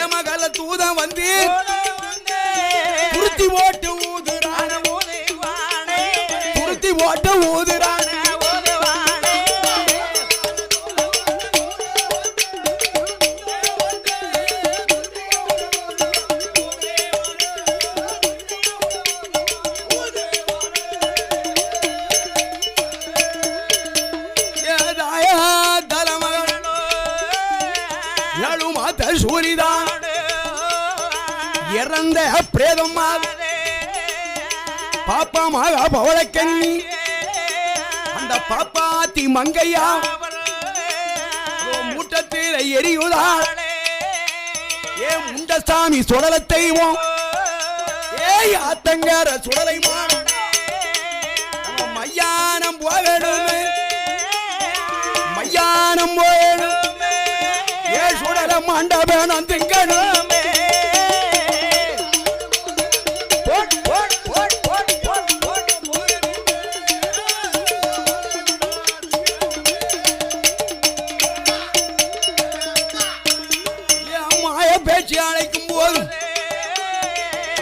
ஏமகல தூதம் வந்து வந்து துருத்தி பவளக்கண்ணி அந்த பாப்பாத்தி மங்கையா மூட்டத்தில் எரியுதா? ஏ முண்டசாமி சுடல தெய்வம்? ஏய் ஆத்தங்கர சுடலை நம்ம மையானம் போகணும் பேச்சு அழைக்கும் போது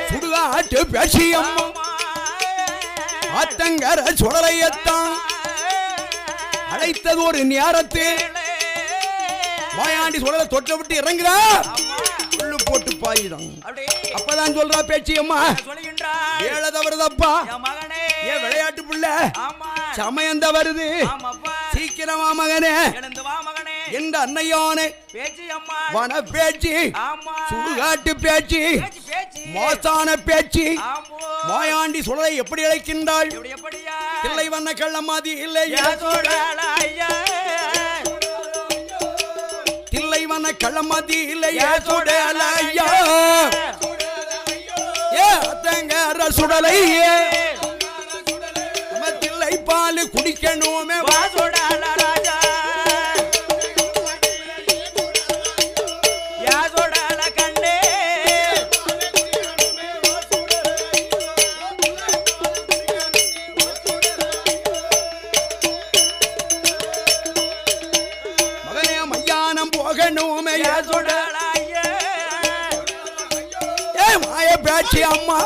சுடுகாட்டு பேசி அம்மா ஆத்தங்கர சுடலையத்தான் அழைத்தது ஒரு நேரத்தில் மாயாண்டி சுடலை தொட்ட விட்டு இறங்குறா. உள்ளு போட்டு பாயிடும். அப்பதான் சொல்றா பேச்சு அம்மா ஏழை தவறுதப்பா ஏன் விளையாட்டு புள்ள. ஆமா. சமயம் வருது. ஆமாப்பா. சீக்கிரமா மகனே. எந்த அன்னையோனே. பேச்சு அம்மா வன பேச்சு. ஆமா. சுடுகாட்டு பேச்சு மோசான பேச்சு. மாயாண்டி சுடலை எப்படி அழைக்கின்றாள்? தில்லை வண்ண கள்ளமாதி இல்லை. யாசோடாலாயா தில்லை வண்ண கள்ளமாதி இல்லை. சுடலையா. தில்லை பால் குடிக்கணுமே மையானம் போகணுமே ஏ மாய பேச்சு அம்மா.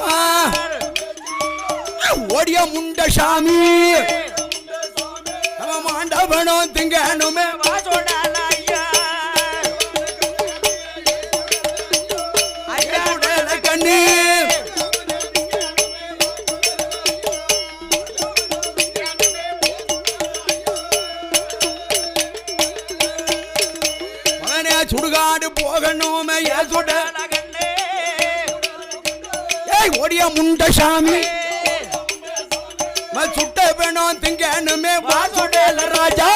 ஓடிய முண்ட சாமி. நம்ம மாண்டவனும் திங்கணுமே. வாசோடாலாயா ஐயா போகணுமே ஏய் ஓடிய முண்ட சாமி. சுட்ட வேணும் திங்கணுமே வாசுடல ராஜா.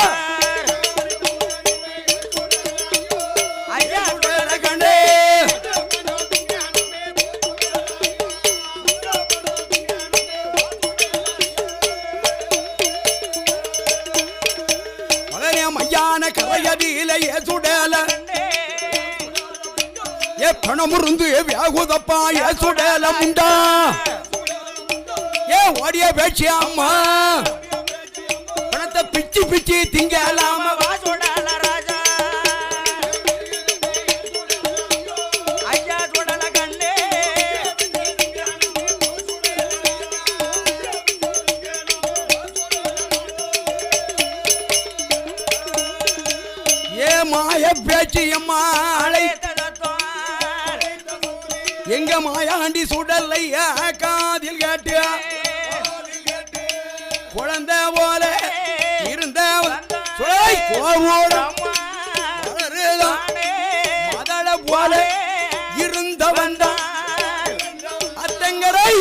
மகனே மையான கரையதியில ஏ சுடல. ஏ பணமுருந்து வியாகுதப்பா ஏ சுடல முண்டா. ஏ ஓடிய பேச்சு அம்மா. பணத்தை பிச்சு பிச்சு திங்கலாம்.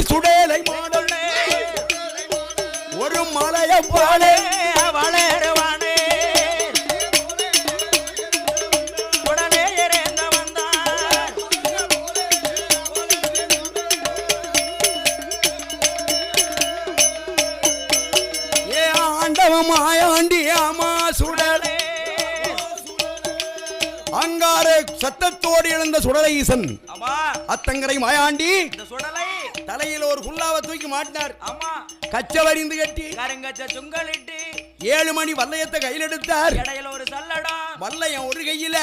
சுடலை மாடல். ஒரு மலைய போல வளருவானே. உடனே இறந்த வந்தான் ஏ ஆண்டவ மாயாண்டி ஆமா சுடலை. அங்காரே சத்தத்தோடு எழுந்த சுடலை ஈசன். அத்தங்கரை மாயாண்டி. சுடலை தலையில ஒரு குல்லாவை தூக்கி மாட்டினார். ஆமா. கச்சவரிந்து கட்டி கருங்கச்ச சுங்கலிட்டு ஏழு மணி வல்லையத்தை கையில் எடுத்தார் இடையில ஒரு சல்லடம். வல்லையம் ஒரு கையில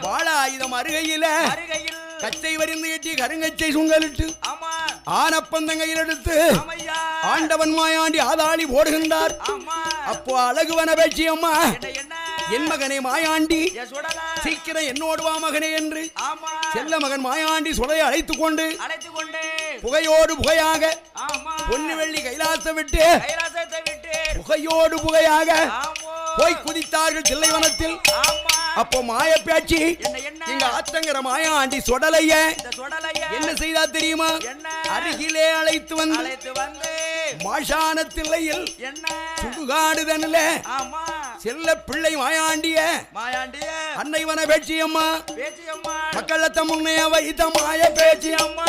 வாழ ஆயுதம் அருகையில அருகையில். கச்சை வரிந்து எட்டி கருங்கச்சை சுங்கலிட்டு ஆமா. ஆனப்பந்தம் கையில் எடுத்து ஆண்டவன் மாயாண்டி ஆதாளி போடுகின்றார். ஆமா. அப்போ அழகுவன பேச்சு அம்மா என் மகனே மாயாண்டி சீக்கிரம் என்னோடு வா மகனே என்று செல்ல மகன் மாயாண்டி சுளையை அழைத்துக் கொண்டு அழைத்து கொண்டு புகையோடு புகையாக பொன்னு வெள்ளி கைலாசம் விட்டு புகையோடு புகையாக போய் குதித்தார்கள் தில்லைவனத்தில். அப்போ மாய பேச்சு என்ன? இங்க ஆத்தங்கர மாயாண்டி சுடலைய என்ன செய்தா தெரியுமா? அருகிலே அழைத்து வந்து மாஷான தில்லையில் என்ன? சுடுகாடுதனில செல்ல பிள்ளை மாயாண்டிய மாயாண்டிய. அன்னைவன பேச்சு அம்மா பேச்சியம்மா மக்களத்த முன்னே வைத்த மாய பேச்சு அம்மா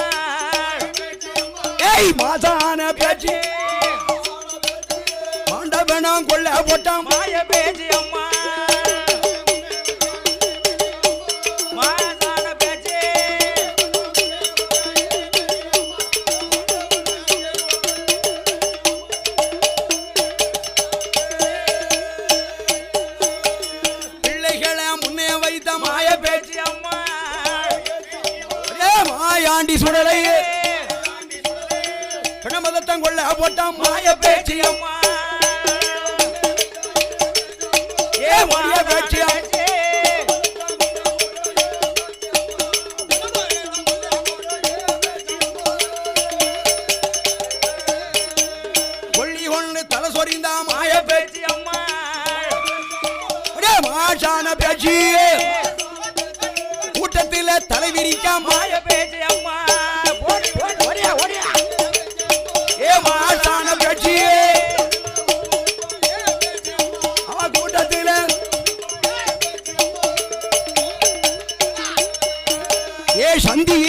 ஏய்! மாசான பேச்சு மாண்டவனம் கொள்ள போட்டான் மாய பேச்சியம்மா கொள்ள மாய பேச்சு அம்மா. ஏ மாய பேச்சு கொள்ளி கொண்டு தலை சொறிந்தா மாய பேச்சு அம்மா. மாஷான பேச்சு. தலை மாய பேச்சு அம்மா.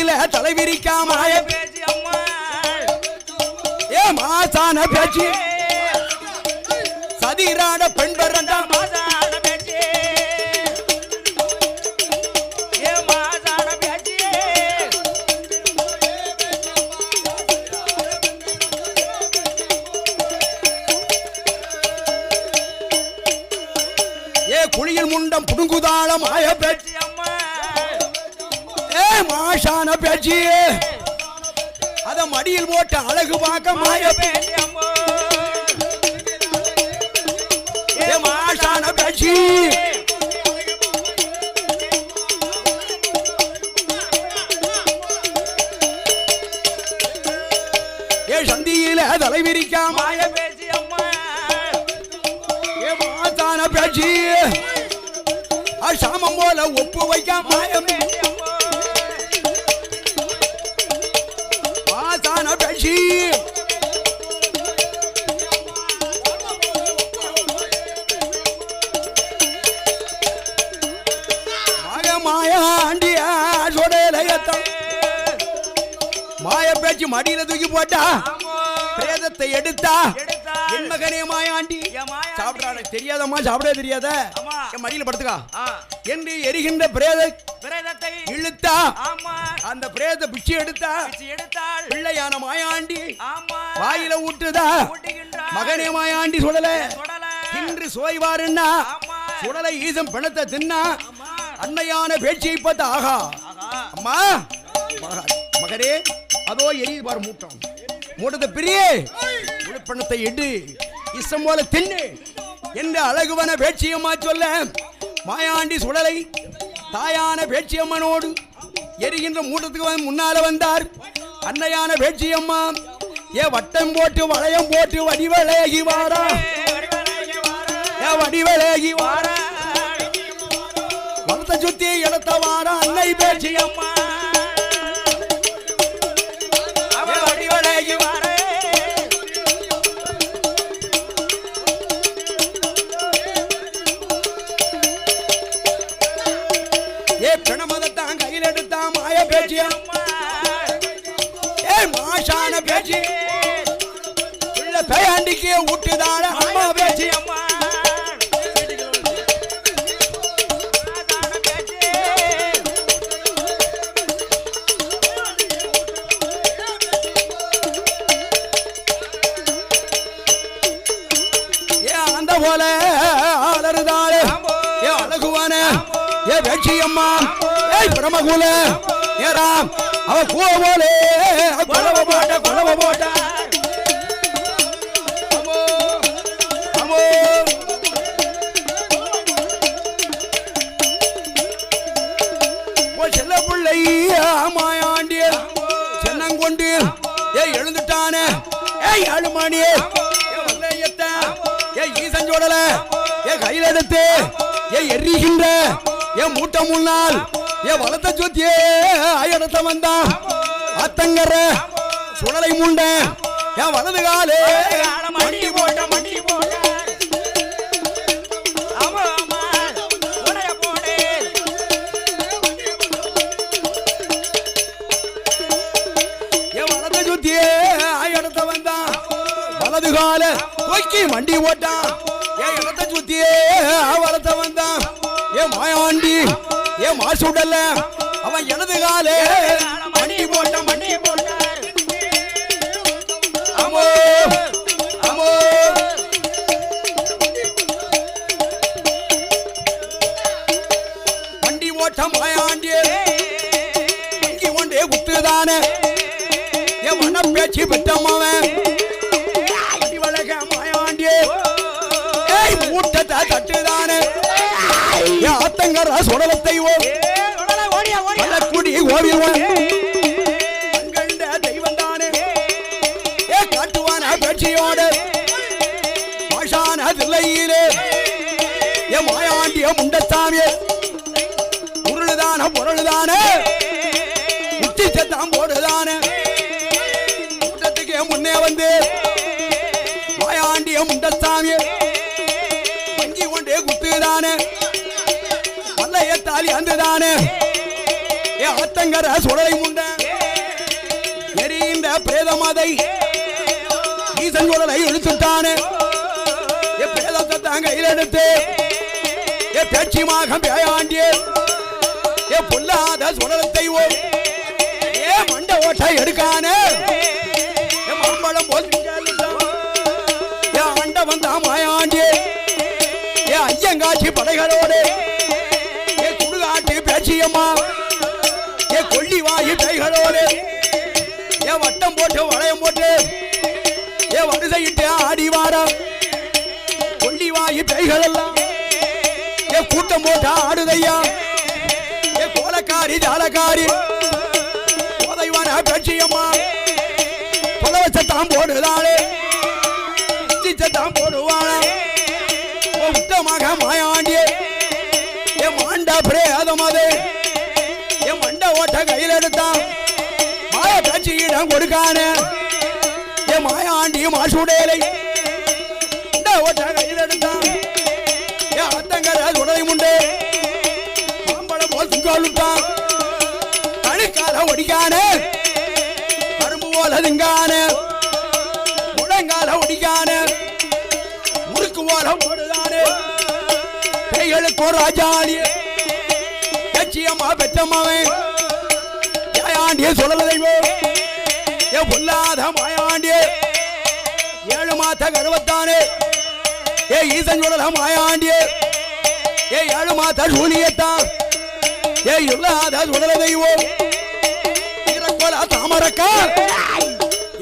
சந்தியில தலை விரிக்கா ஏ மாசான பேச்சு. சதிரான பெண் பிறந்தா மாசான பேச்சு. ஏ மாசான பேச்சு. ஏ குளியல் முண்டம் புடுங்குதாள ஆய பேச்சு. மாஷான பேச்சு அத மடியில் போட்டு அழகு பார்க்க மாய மாஷான பேச்சு ஏ சந்தியில தலை விரிக்காம மாய பேச்சு அம்மா. ஏ மாசான பேச்சு ஆ சாமம் போல ஒப்பு வைக்காம மாயம் மடியில தூக்கி போட்டா பிரேதத்தை எடுத்தா. என் மகனே மாயாண்டி. சாப்பிடாத தெரியாதம்மா சாப்பிடவே தெரியாத. என் மடியில படுத்துக்கா. என்று எரிகின்ற பிரேத பிரேதத்தை இழுத்தா அந்த பிரேத பிச்சை எடுத்தா எடுத்தாள். பிள்ளையான மாயாண்டி வாயில ஊட்டுதா. ஊட்டுகின்றாள். மகனே மாயாண்டி சுடல இன்று சுவைவாருன்னா ஆமா. சுடலை ஈசம் பிணத்தை தின்னா அன்னையான பேச்சியை பார்த்து ஆகா. அம்மா மக- மகனே அதோ எரியுது பாரு மூட்டம். மூட்டத்தை பிரியே. உழுப்பணத்தை எடு. இஷ்டம் போல தின்னு. என்று அழகுவன பேச்சியம்மா சொல்ல? மாயாண்டி சுடலை தாயான பேச்சியம்மனோடு எரிகின்ற மூட்டத்துக்கு முன்னால வந்தார். அன்னையான பேச்சியம்மா ஏ வட்டம் போட்டு வளையம் போட்டு வடிவழகி வாரா. ஏ வடிவழகி வாரா. வளத்தை சுத்தி இடத்த வாரா அன்னை பேச்சியம்மா பேயாண்டிக்கு ஊட்டுதான அம்மா பேச்சு. அம்மா போல அலறுதாளே ஏ அழகுவான. ஏ வேட்சியம்மா. ஏய் பிரமகுல. ஏராம் அவ கூவ போலே. கொலவ போட்ட கொலவ போட்ட. எழுந்துட்டானே ஏய் அழுமாணி ஏ ஈசன் சோடல ஏ கையில எடுத்து. ஏ எரிகின்ற. ஏ மூட்டை முன்னாள் ஏ வளர்த்த சுத்தியே. அயடத்த வந்தான் அத்தங்கர சுடலை முண்ட. ஏன் வலது காலே. கால தூக்கி மண்டி ஓட்டான். என் இடத்தை சுத்தியே வளர்த்த வந்தான். ஏ மாயாண்டி ஏ மாசுடல்ல அவன் எனது காலே மண்டி போட்டான் மண்டி போட்டான். அமோ அமோ. வண்டி ஓட்ட மாயாண்டி வண்டி கொண்டே குத்துதானே. என் மன பேச்சு பெற்றம்மாவன் மூட்டத்தை தட்டுதானே? என் அத்தங்கர சுடலத்தை ஓ. பல்லக்குடி ஓவியவன் கண்ட தெய்வம் தானே ஏ காட்டுவான பேச்சியோடு. பாஷான தில்லையிலே. ஏ மாயாண்டிய முண்டசாமியே உருளுதான பொருளுதானே. உச்சி சத்தம் போடுதானே. கூட்டத்துக்கு முன்னே வந்து. மாயாண்டிய முண்டசாமியே அந்துதானே ஏ ஆத்தங்கர சுடலை முண்ட. எரிந்த பிரேதமதை. ஈசன் குடலை இழுத்துட்டானே. ஏ பிரேதத்தை தான் கையில் எடுத்து பேச்சியமாக பேயாண்டியே. ஏ பொல்லாத சுடலத்தை ஓ ஏ மண்ட ஓட்டை எடுக்கானே. ஏ மாம்பழம் போல் திங்காலிட்டான். அண்ட வந்த மாயாண்டியே ஏ ஐயங்காட்சி படைகளோ வாயு கைகள் எல்லாம் ஏ கூட்டம் போட்டு ஆடுதையா என் கோலக்காரி ஜாலக்காரி. போதைவான பேச்சியம்மா புலவச்சத்தான் போடுதாளே. சத்தம் போடுவானா ஓ உத்தமாக மாயாண்டியே. என் மாண்டா பிரேதம் அது. என் மண்ட ஓட்ட கையில் எடுத்தான் மாய கட்சியிடம் கொடுக்கானே. என் மாயாண்டி மாசுடேலை ஒடிக்கானே கரும்பு போல திங்கானே முழங்கால ஒடிக்கானே. முறுக்கு போல போடுதானே கைகளுக்கு ஒரு ராஜாளியே லட்சியமா பெற்றம்மாவன் ஏயாண்டிய சொல்லலைவோ ஏ பொல்லாத மாயாண்டியே. ஏழு மாத கருவத்தானே. ஏ ஈசன் சொல்லல ஏ ஏழு மாத சூனியத்தான். ஏ இல்லாத சுடல தெய்வம். இறக்கோல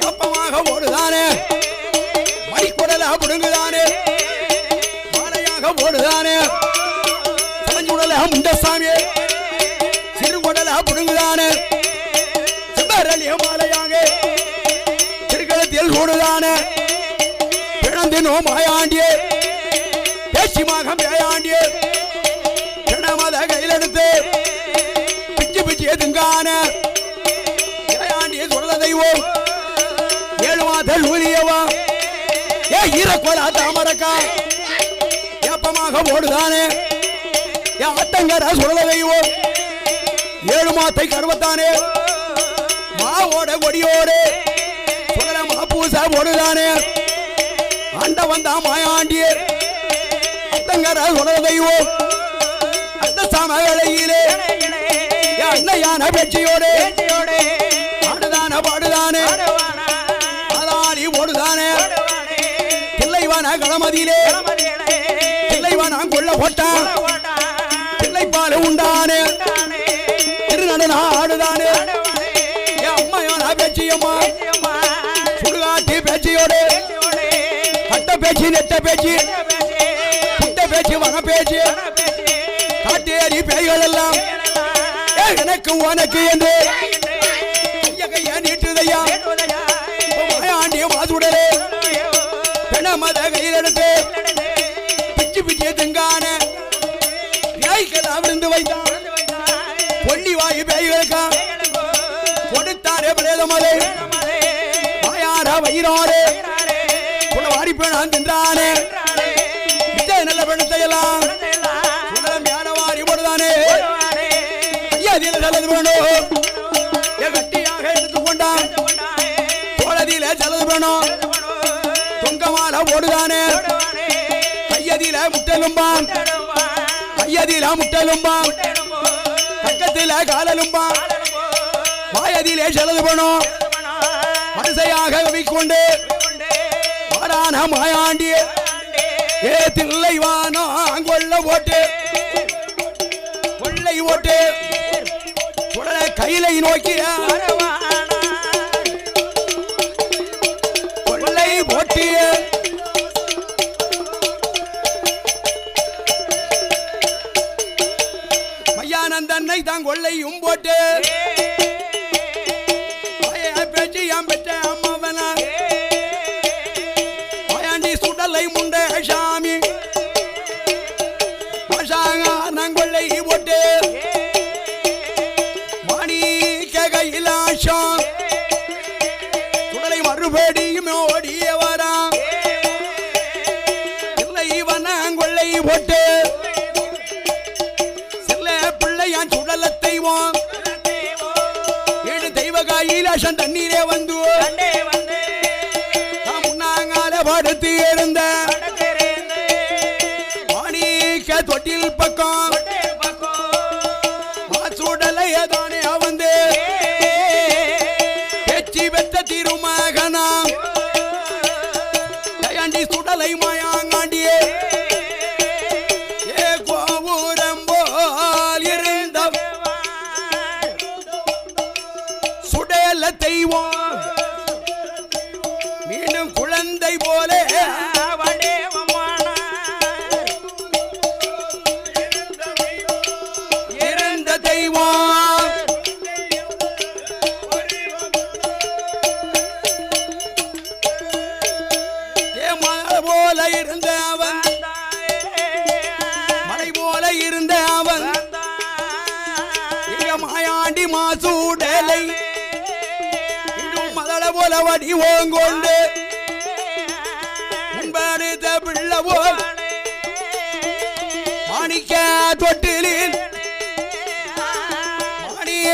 எப்பமாக ஓடுதானே? மணிக்குடல புடுங்குதானே? மாலையாக ஓடுதானே? சலஞ்சுடல முண்டசாமி சிறுகுடல புடுங்குதானே? சிவரலிய மாலையாக திருக்களத்தில் ஓடுதானே? பிறந்தினோ மாயாண்டியே பேச்சிமாக மேயாண்டியே ஏ தாமரக்கா. ஏப்பமாக ஓடுதானே? ஆத்தங்கர சொல்ல ஏழு மாத்தை கருவத்தானே? மாவோட கொடியோடு சுடல மாப்பூசா ஓடுதானே ஆண்ட வந்தா மாயாண்டியே. அத்தங்கர சொல்ல அந்த சமவேளையிலே. என் அன்னையான பேச்சியோடு ஆதாரி ஓடுதானே தில்லைவான களமதியிலே போட்டான் உள்ள போட்டான் பிள்ளைப்பால் உண்டானே. தானே திருநடன ஆடுதானே. என் அம்மையான பேச்சியம்மா. பேச்சியம்மா சுடுகாட்டி பேச்சியோடு. பேச்சியோடே கட்ட பேச்சு நெட்ட பேச்சு. பேச்சி பேச்சு வன பேச்சு. காட்டேரி பேய்கள் எல்லாம் எனக்கு உனக்கு என்று. வைத்தான் பொன்னி வாயு பேய்களுக்கா கொடுத்தாரே பிரேதமலை வாயார வயிறாரே. கூட வாரி பேணான் தின்றானே. விஜய் நல்ல பெண்ணத்தை எல்லாம் சுடலம் யான வாரி போடுதானே. ஐயாதியில செலது வேணும் ஏ எடுத்துக்கொண்டான் தோழதியில வேணும் கையதியில முட்டலும்பான். கையதியில முட்டலும்பா பக்கத்தில காலலும்பா. வாயதிலே செலது வேணும் மனசையாக வைக்கொண்டு வாடான மாயாண்டி. ஏ தில்லை வானோ கொள்ள ஓட்டு. கொள்ளை ஓட்டு. கையிலை நோக்கி தன்னை தான் கொள்ளையும் போட்டு. கையிலாசம் தண்ணீரே வந்து முன்னாங்கால படுத்து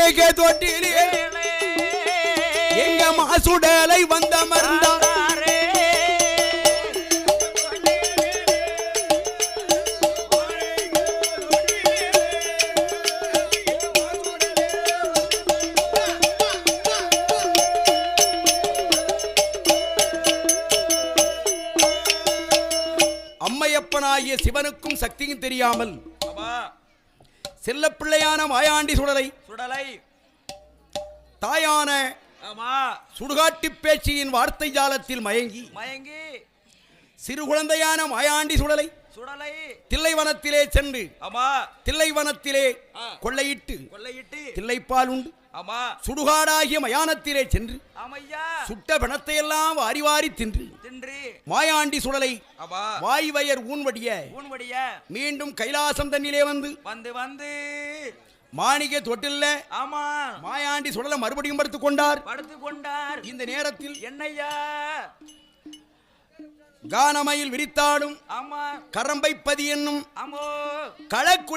மாணிக்க தொட்டிலில் எங்க மாசுடலை வந்த அம்மையப்பனாகிய சிவனுக்கும் சக்தியும் தெரியாமல் செல்லப்பிள்ளையான மாயாண்டி சுடலை சுடலை தாயான ஆமா. சுடுகாட்டு பேச்சியின் வார்த்தை ஜாலத்தில் மயங்கி மயங்கி சிறு குழந்தையான மாயாண்டி சுடலை சுடலை. தில்லைவனத்திலே சென்று ஆமா. தில்லைவனத்திலே. கொள்ளையிட்டு கொள்ளையிட்டு தில்லைப்பால் உண்டு. ஆமா. சுடுகாடாகிய மயானத்திலே சென்று ஆமையா. சுட்ட பிணத்தையெல்லாம் வாரி வாரி தின்று தின்று. மாயாண்டி சுடலை ஆமா. வாய்வயர் ஊன்வடிய ஊன்வடிய. மீண்டும் கைலாசம் தண்ணிலே வந்து வந்து வந்து மாணிக்க தொட்டில்ல ஆமா. மாயாண்டி சுடலை மறுபடியும் படுத்துக் கொண்டார். படுத்து கொண்டார். இந்த நேரத்தில் என்னையா கானமையில் விரித்தாடும் ஆமா. கரம்பைப்பதி என்னும் ஆமோ. களக்குடி